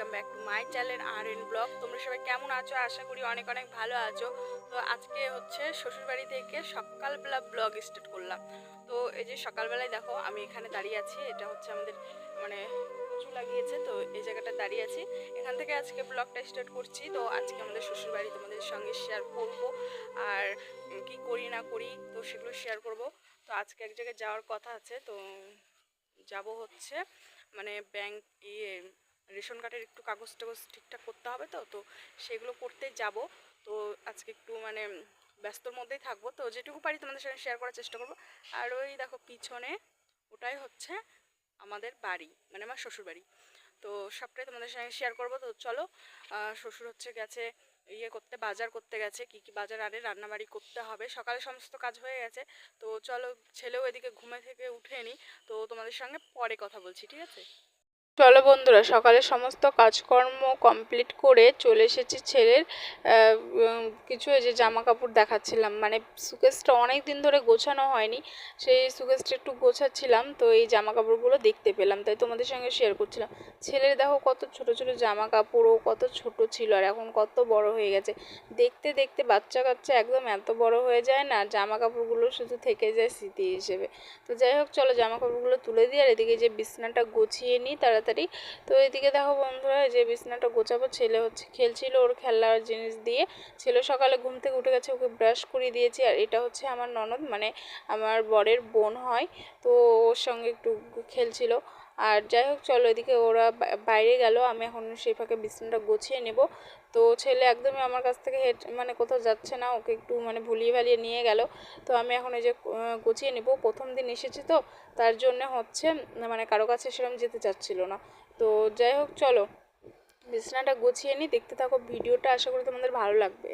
Welcome back to my channel R N blog তোমরা সবাই কেমন আছো? আশা করি অনেক অনেক ভালো আছো। তো আজকে হচ্ছে শ্বশুরবাড়ি থেকে সকালবেলা ব্লগ স্টার্ট করলাম। তো এই যে সকালবেলায় দেখো, আমি এখানে দাঁড়িয়ে আছি। এটা হচ্ছে আমাদের মানে কচু লাগিয়েছে। তো এই জায়গাটা দাঁড়িয়ে আছি। এখান থেকে আজকে ব্লগটা স্টার্ট করছি। তো আজকে আমাদের শ্বশুরবাড়ি তোমাদের সঙ্গে শেয়ার করব। আর কি করি, না করি, তো সেগুলো শেয়ার করব। তো আজকে এক জায়গায় যাওয়ার কথা আছে। তো যাব হচ্ছে মানে ব্যাংক ইয়ে রেশন কার্ডের একটু কাগজ টাগজ ঠিকঠাক করতে হবে তো তো সেগুলো করতে যাব। তো আজকে একটু মানে ব্যস্তর মধ্যেই থাকব। তো যেটুকু পারি তোমাদের সঙ্গে শেয়ার করার চেষ্টা করব। আর ওই দেখো পিছনে ওটাই হচ্ছে আমাদের বাড়ি মানে আমার শ্বশুর বাড়ি। তো সবটাই তোমাদের সঙ্গে শেয়ার করব। তো চলো শ্বশুর হচ্ছে গেছে ইয়ে করতে, বাজার করতে গেছে, কি কি বাজার আরে রান্নাবাড়ি করতে হবে। সকালে সমস্ত কাজ হয়ে গেছে। তো চলো ছেলেও এদিকে ঘুমে থেকে উঠে নি। তো তোমাদের সঙ্গে পরে কথা বলছি, ঠিক আছে? চলো বন্ধুরা, সকালে সমস্ত কাজকর্ম কমপ্লিট করে চলে এসেছি ছেলের কিছু এই যে জামা কাপড় দেখাচ্ছিলাম। মানে সুকেসটা অনেক দিন ধরে গোছানো হয়নি, সেই সুকেসটা একটু গোছাচ্ছিলাম, তো এই জামা কাপড়গুলো দেখতে পেলাম, তাই তোমাদের সঙ্গে শেয়ার করছিলাম। ছেলের দেখো কত ছোট ছোট জামা কাপড় ও কত ছোট ছিল, আর এখন কত বড় হয়ে গেছে। দেখতে দেখতে বাচ্চা কাচ্চা একদম এত বড় হয়ে যায় না জামা কাপড়গুলো শুধু থেকে যায় স্মৃতি হিসেবে। তো যাই হোক, চলো জামা কাপড়গুলো তুলে দিয়ে আর এদিকে যে বিছনাটা গুছিয়ে নিই তাড়াতাড়ি। তো এদিকে দেখো বন্ধুরা যে বিছনাটা গোছাবো, ছেলে হচ্ছে খেলছিল ওর খেলার জিনিস দিয়ে। ছেলে সকালে ঘুম থেকে উঠে গেছে, ওকে ব্রাশ করিয়ে দিয়েছি। আর এটা হচ্ছে আমার ননদ মানে আমার বরের বোন হয়। তো ওর সঙ্গে একটু খেলছিল। আর যাই হোক, চলো এদিকে ওরা বাইরে গেল। আমি এখন সেই ফাঁকে বিছানাটা গুছিয়ে নেব। তো ছেলে একদমই আমার কাছ থেকে হেঁট মানে কোথাও যাচ্ছে না। ওকে একটু মানে ভুলিয়ে ভালিয়ে নিয়ে গেল। তো আমি এখন এই যে গুছিয়ে নেব। প্রথম দিন এসেছি তো, তার জন্য হচ্ছে মানে কারও কাছে সেরকম যেতে চাচ্ছিল না। তো যাই হোক, চলো। বিছানাটা গুছিয়ে নিই দেখতে থাকো ভিডিওটা। আশা করি তোমাদের ভালো লাগবে।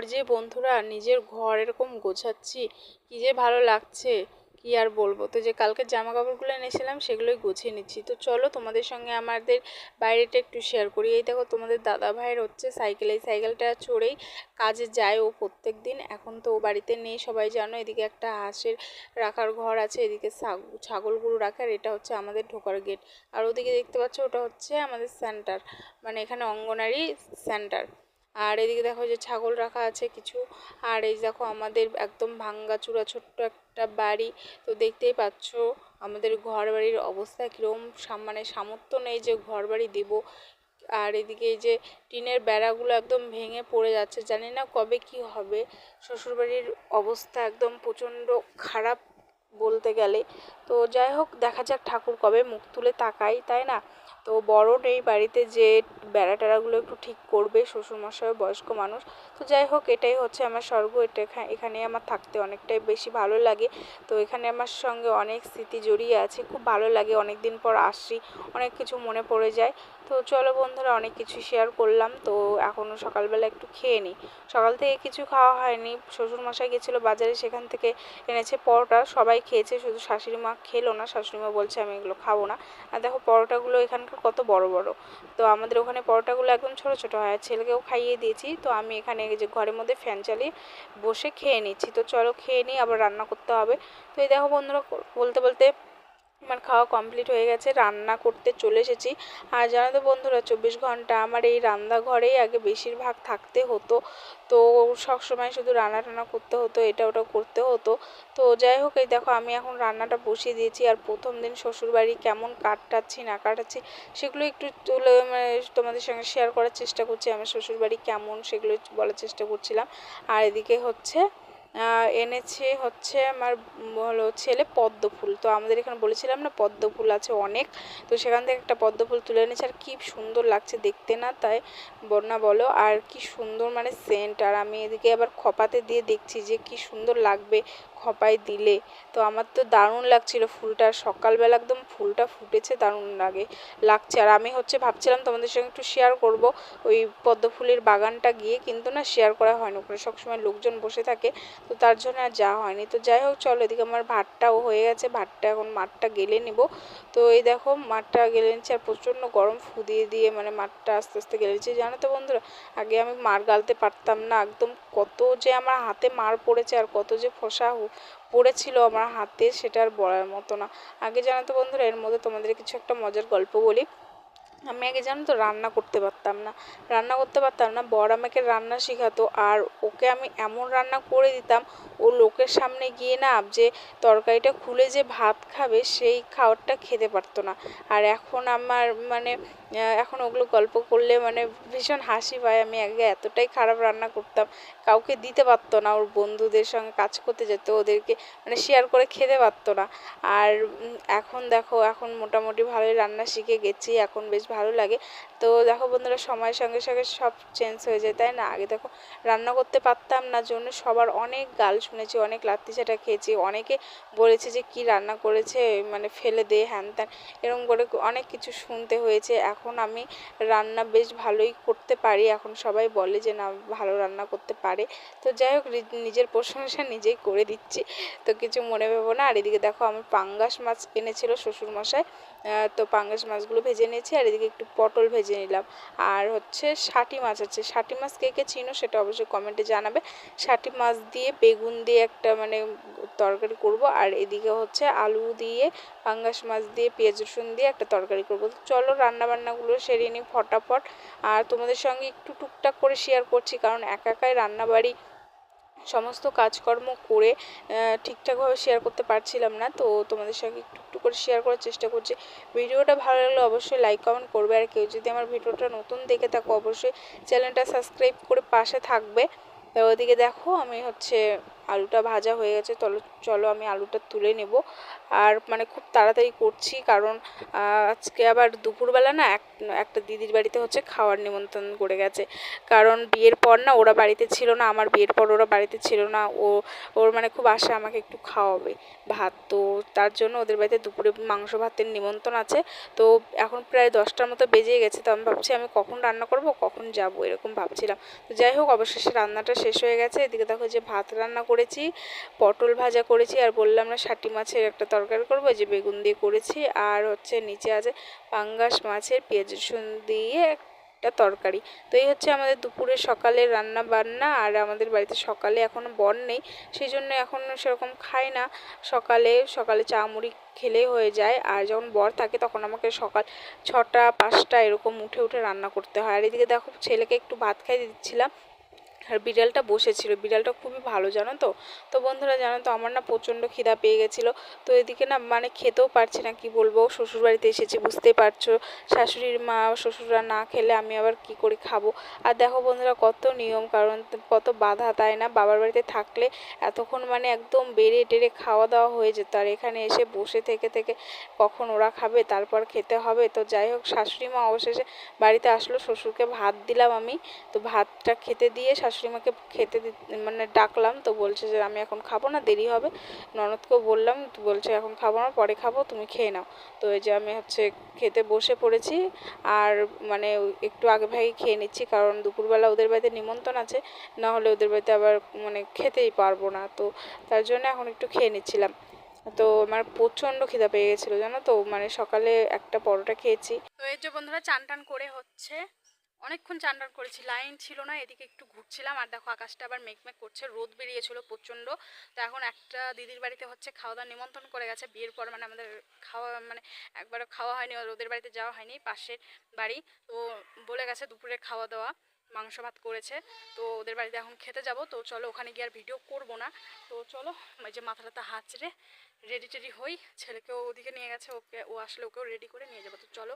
পর যে বন্ধুরা, নিজের ঘর এরকম গোছাচ্ছি, কি যে ভালো লাগছে, কি আর বলব? তো যে কালকে জামা কাপড়গুলো এনেছিলাম, সেগুলোই গুছিয়ে নিচ্ছি। তো চলো তোমাদের সঙ্গে আমাদের বাইরেটা একটু শেয়ার করি। এই দেখো তোমাদের দাদা ভাইয়ের হচ্ছে সাইকেল, এই সাইকেলটা চড়েই কাজে যায় ও প্রত্যেক দিন এখন তো ও বাড়িতে নেই, সবাই জানো, এদিকে একটা হাঁসের রাখার ঘর আছে, এদিকে ছাগ- ছাগল গরু রাখার, এটা হচ্ছে আমাদের ঢোকার গেট আর ওদিকে দেখতে পাচ্ছ, ওটা হচ্ছে আমাদের সেন্টার মানে এখানে অঙ্গনারী সেন্টার আর এদিকে দেখো যে ছাগল রাখা আছে কিছু। আর এই দেখো আমাদের একদম ভাঙ্গা চূড়া ছোট্ট একটা বাড়ি। তো দেখতেই পাচ্ছ আমাদের ঘর বাড়ির অবস্থা কীরকম মানে সামর্থ্য নেই যে ঘর বাড়ি দেবো। আর এদিকে এই যে টিনের বেড়াগুলো একদম ভেঙে পড়ে যাচ্ছে। জানি না কবে কি হবে। শ্বশুরবাড়ির অবস্থা একদম প্রচণ্ড খারাপ বলতে গেলে। তো যাই হোক, দেখা যাক ঠাকুর কবে মুখ তুলে তাকাই তাই না? তো বড় এই বাড়িতে যে বেড়া টেড়াগুলো একটু ঠিক করবে, শ্বশুরমশাই বয়স্ক মানুষ, তো যাই হোক এটাই হচ্ছে আমার স্বর্গ, এটা এখানে আমার থাকতে অনেকটাই বেশি ভালো লাগে। তো এখানে আমার সঙ্গে অনেক স্মৃতি জড়িয়ে আছে, খুব ভালো লাগে অনেক দিন পর আসি অনেক কিছু মনে পড়ে যায়। তো চলো বন্ধুরা, অনেক কিছু শেয়ার করলাম। তো এখনও সকালবেলা একটু খেয়ে নিই সকাল থেকে কিছু খাওয়া হয়নি। শ্বশুরমশাই গেছিল বাজারে, সেখান থেকে এনেছে পরোটা। সবাই খেয়েছে, শুধু শাশুড়ি মা খেলো না শাশুড়ি মা বলছে আমি এগুলো খাব না। আর দেখো, পরোটাগুলো এখানকার কত বড় বড়। তো আমাদের ওখানে পরোটাগুলো একদম ছোট ছোট হয়। ছেলেকেও খাইয়ে দিয়েছি। তো আমি এখানে যে ঘরের মধ্যে ফ্যান চালিয়ে বসে খেয়ে নিচ্ছি। তো চলো খেয়ে নিই আবার রান্না করতে হবে। তো এই দেখো বন্ধুরা, বলতে বলতে আমার খাওয়া কমপ্লিট হয়ে গেছে, রান্না করতে চলে এসেছি। আর জানো তো বন্ধুরা, চব্বিশ ঘণ্টা আমার এই রান্নাঘরেই আগে বেশিরভাগ থাকতে হতো। তো সবসময় শুধু রান্না টান্না করতে হতো, এটা ওটা করতে হতো। তো যাই হোক, এই দেখো আমি এখন রান্নাটা বসিয়ে দিয়েছি। আর প্রথম দিন শ্বশুরবাড়ি কেমন কাটাচ্ছি, না কাটাচ্ছি, সেগুলো একটু তুলে মানে তোমাদের সঙ্গে শেয়ার করার চেষ্টা করছি। আমার শ্বশুরবাড়ি কেমন, সেগুলো বলার চেষ্টা করছিলাম। আর এদিকে হচ্ছে এনেছে হচ্ছে আমার হলো ছেলে পদ্ম ফুল তো আমাদের এখানে বলেছিলাম না পদ্ম ফুল আছে অনেক। তো সেখান থেকে একটা পদ্ম ফুল তুলে এনেছে। আর কী সুন্দর লাগছে দেখতে না তাই? বন্যা বলো। আর কি সুন্দর মানে সেন্ট আর আমি এদিকে আবার খপাতে দিয়ে দেখছি যে কি সুন্দর লাগবে। খপায় দিলে। তো আমার তো দারুণ লাগছিল ফুলটা। সকালবেলা একদম ফুলটা ফুটেছে, দারুণ লাগে, লাগছে। আর আমি হচ্ছে ভাবছিলাম তোমাদের সঙ্গে একটু শেয়ার করব ওই পদ্ম ফুলের বাগানটা গিয়ে, কিন্তু না শেয়ার করা হয়নি ওখানে। সবসময় লোকজন বসে থাকে, তো তার জন্য আর যাওয়া হয়নি। তো যাই হোক, চলো এদিকে আমার ভাতটাও হয়ে গেছে। ভাতটা এখন মাঠটা গেলে নেব। তো এই দেখো, মাঠটা গেলে নিচ্ছে আর প্রচণ্ড গরম ফু দিয়ে দিয়ে মানে মাঠটা আস্তে আস্তে গেলে নিচ্ছে। জানো তো বন্ধুরা, আগে আমি মার গালতে পারতাম না। একদম কত যে আমার হাতে মার পড়েছে আর কত যে ফসা পড়েছিল আমার হাতে, সেটা আর বলার মতো না। আগে জানাতো বন্ধুরা, এর মধ্যে তোমাদের কিছু একটা মজার গল্প বলি। আমি আগে জানো তো রান্না করতে পারতাম না। রান্না করতে পারতাম না, বর আমাকে রান্না শেখাতো আর ওকে আমি এমন রান্না করে দিতাম, ও লোকের সামনে গিয়ে না যে তরকারিটা খুলে যে ভাত খাবে সেই খাবারটা খেতে পারতো না। আর এখন আমার মানে এখন ওগুলো গল্প করলে মানে ভীষণ হাসি পায়। আমি আগে এতটাই খারাপ রান্না করতাম, কাউকে দিতে পারতো না, ওর বন্ধুদের সঙ্গে কাজ করতে যেত, ওদেরকে মানে শেয়ার করে খেতে পারতো না। আর এখন দেখো, এখন মোটামুটি ভালোই রান্না শিখে গেছি, এখন বেশ ভালো লাগে। তো দেখো বন্ধুরা, সময়ের সঙ্গে সঙ্গে সব চেঞ্জ হয়ে যায়, তাই না? আগে দেখো রান্না করতে পারতাম না, জন্য সবার অনেক গাল শুনেছি, অনেক লাত্তি চাটা খেয়েছি, অনেকে বলেছে যে কি রান্না করেছে মানে ফেলে দে, হ্যান ত্যান, এরকম করে অনেক কিছু শুনতে হয়েছে। এখন আমি রান্না বেশ ভালোই করতে পারি, এখন সবাই বলে যে না, ভালো রান্না করতে পারে। তো যাই হোক নিজের প্রশংসা নিজেই করে দিচ্ছি। তো কিছু মনে ভেবো না, আর এদিকে দেখো আমি পাঙ্গাস মাছ এনেছিল শ্বশুরমশাই তো পাঙ্গাস মাছগুলো ভেজে নিয়েছি, আর এদিকে একটু পটল ভেজে নিলাম। আর হচ্ছে ষাটি মাছ আছে। ষাটি মাছ কে কে চিনো সেটা অবশ্যই কমেন্টে জানাবে। ষাটি মাছ দিয়ে বেগুন দিয়ে একটা মানে তরকারি করব। আর এদিকে হচ্ছে আলু দিয়ে, পাঙ্গাস মাছ দিয়ে, পেঁয়াজ রসুন দিয়ে একটা তরকারি করব। চলো রান্নাবান্নাগুলো সেরে নিই ফটাফট। আর তোমাদের সঙ্গে একটু টুকটাক করে শেয়ার করছি। কারণ একা একাই রান্নাবাড়ি সমস্ত কাজকর্ম করে ঠিকঠাকভাবে শেয়ার করতে পারছিলাম না। তো তোমাদের সঙ্গে একটু একটু করে শেয়ার করার চেষ্টা করছি। ভিডিওটা ভালো লাগলে অবশ্যই লাইক কমেন্ট করবে। আর কেউ যদি আমার ভিডিওটা নতুন দেখে থাকো, অবশ্যই চ্যানেলটা সাবস্ক্রাইব করে পাশে থাকবে। ওদিকে দেখো, আমি হচ্ছে আলুটা ভাজা হয়ে গেছে। চলো চলো আমি আলুটা তুলে নেব। আর মানে খুব তাড়াতাড়ি করছি কারণ আজকে আবার দুপুরবেলা না এক, একটা দিদির বাড়িতে হচ্ছে খাওয়ার নিমন্ত্রণ করে গেছে। কারণ বিয়ের পর না ওরা বাড়িতে ছিল না, আমার বিয়ের পর ওরা বাড়িতে ছিল না, ও, ওর মানে খুব আশা আমাকে একটু খাওয়াবে ভাত। তো তার জন্য ওদের বাড়িতে দুপুরে মাংস ভাতের নিমন্ত্রণ আছে। তো এখন প্রায় দশটার মতো বেজে গেছে, তো আমি ভাবছি আমি কখন রান্না করব, কখন যাব এরকম ভাবছিলাম। তো যাই হোক, অবশেষে রান্নাটা শেষ হয়ে গেছে। এদিকে দেখো যে ভাত রান্না করেছি, পটল ভাজা করেছি, আর বললাম না ষাটি মাছের একটা তরকারি করব যে বেগুন দিয়ে করেছি। আর হচ্ছে নিচে আছে পাঙ্গাস মাছের পেঁয়াজ রসুন দিয়ে একটা তরকারি। তো এই হচ্ছে আমাদের দুপুরে সকালে রান্না বান্না, আর আমাদের বাড়িতে সকালে এখন বর নেই সেই জন্য এখন সেরকম খাই না। সকালে সকালে চা মুড়ি খেলেই হয়ে যায়, আর যখন বর থাকে তখন আমাকে সকাল ছটা, পাঁচটা এরকম উঠে উঠে রান্না করতে হয়। আর এদিকে দেখো ছেলেকে একটু ভাত খাইয়ে দিচ্ছিলাম আর বিড়ালটা বসেছিল। বিড়ালটা খুবই ভালো, জানো তো? তো বন্ধুরা, জানো তো, আমার না প্রচণ্ড খিদা পেয়ে গেছিল। তো এদিকে না মানে খেতেও পারছি না, কি বলব? শ্বশুরবাড়িতে এসেছি, বুঝতেই পারছ। শাশুড়ির মা, শ্বশুররা না খেলে আমি আবার কি করে খাব? আর দেখো বন্ধুরা, কত নিয়ম, কারণ কত বাধা, তাই না? বাবার বাড়িতে থাকলে এতক্ষণ মানে একদম বেড়ে টেড়ে খাওয়া দাওয়া হয়ে যেত। আর এখানে এসে বসে থেকে থেকে কখন ওরা খাবে, তারপর খেতে হবে। তো যাই হোক, শাশুড়ি মা অবশেষে বাড়িতে আসলো, শ্বশুরকে ভাত দিলাম আমি। তো ভাতটা খেতে দিয়ে শাশুড়ি শাশুড়িমাকে খেতে মানে ডাকলাম তো বলছে যে আমি এখন খাব না, দেরি হবে। ননদকেও বললাম, বলছে এখন খাব না, পরে খাব, তুমি খেয়ে নাও। তো এই যে আমি হচ্ছে খেতে বসে পড়েছি আর মানে একটু আগে ভাগে খেয়ে নিচ্ছি, কারণ দুপুরবেলা ওদের বাড়িতে নিমন্ত্রণ আছে, না হলে ওদের বাড়িতে আবার মানে খেতেই পারব না। তো তার জন্য এখন একটু খেয়ে নিচ্ছিলাম। তো আমার প্রচণ্ড খিদা পেয়ে গেছিল, জানো তো? মানে সকালে একটা পরোটা খেয়েছি। তো এই যে বন্ধুরা, চান টান করে হচ্ছে। অনেকক্ষণ চান টান করেছি, লাইন ছিল না, এদিকে একটু ঘুরছিলাম, আর দেখো আকাশটা আবার মেঘমেঘ করছে, রোদ বেরিয়েছিল প্রচণ্ড। তো এখন একটা দিদির বাড়িতে হচ্ছে খাওয়া দাওয়া নিমন্ত্রণ করে গেছে, বিয়ের পর মানে আমাদের খাওয়া মানে একবারও খাওয়া হয়নি ওদের বাড়িতে যাওয়া হয়নি, পাশের বাড়ি। তো বলে গেছে দুপুরে খাওয়া দাওয়া মাংস ভাত করেছে, তো ওদের বাড়িতে এখন খেতে যাব। তো চলো ওখানে গিয়ে আর ভিডিও করব না। তো চলো, ওই যে মাথা টাথা হাত ছেড়ে রেডি টেডি হই, ছেলেকেও ওদিকে নিয়ে গেছে, ওকে, ও আসলে ওকেও রেডি করে নিয়ে যাব। তো চলো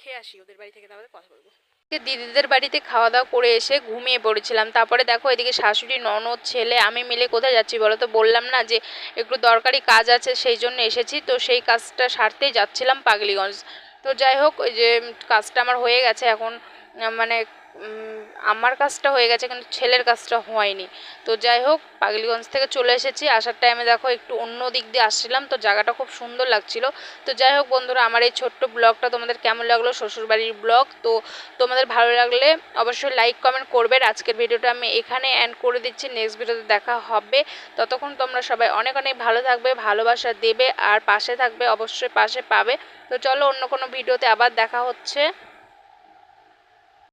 খেয়ে আসি, ওদের বাড়ি থেকে তাহলে কথা বলব। দিদিদের বাড়িতে খাওয়া দাওয়া করে এসে ঘুমিয়ে পড়েছিলাম। তারপরে দেখো এদিকে শাশুড়ি, ননদ, ছেলে, আমি মিলে কোথায় যাচ্ছি বলো তো? বললাম না যে একটু দরকারি কাজ আছে সেই জন্য এসেছি। তো সেই কাজটা সারতেই যাচ্ছিলাম পাগলিগঞ্জ। তো যাই হোক, ওই যে কাজটা আমার হয়ে গেছে। এখন মানে আমার কাজটা হয়ে গেছে কিন্তু ছেলের কাজটা হয়নি। তো যাই হোক, পাগলিগঞ্জ থেকে চলে এসেছি। আসার টাইমে দেখো একটু অন্য দিক দিয়ে আসছিলাম, তো জায়গাটা খুব সুন্দর লাগছিল। তো যাই হোক বন্ধুরা, আমার এই ছোট্ট ব্লগটা তোমাদের কেমন লাগল? শ্বশুরবাড়ির ব্লগ। তো তোমাদের ভালো লাগলে অবশ্যই লাইক কমেন্ট করবে। আজকের ভিডিওটা আমি এখানে অ্যান্ড করে দিচ্ছি। নেক্সট ভিডিওতে দেখা হবে। ততক্ষণ তোমরা সবাই অনেক অনেক ভালো থাকবে, ভালোবাসা দেবে, আর পাশে থাকবে, অবশ্যই পাশে পাবে। তো চলো অন্য কোনো ভিডিওতে আবার দেখা হচ্ছে।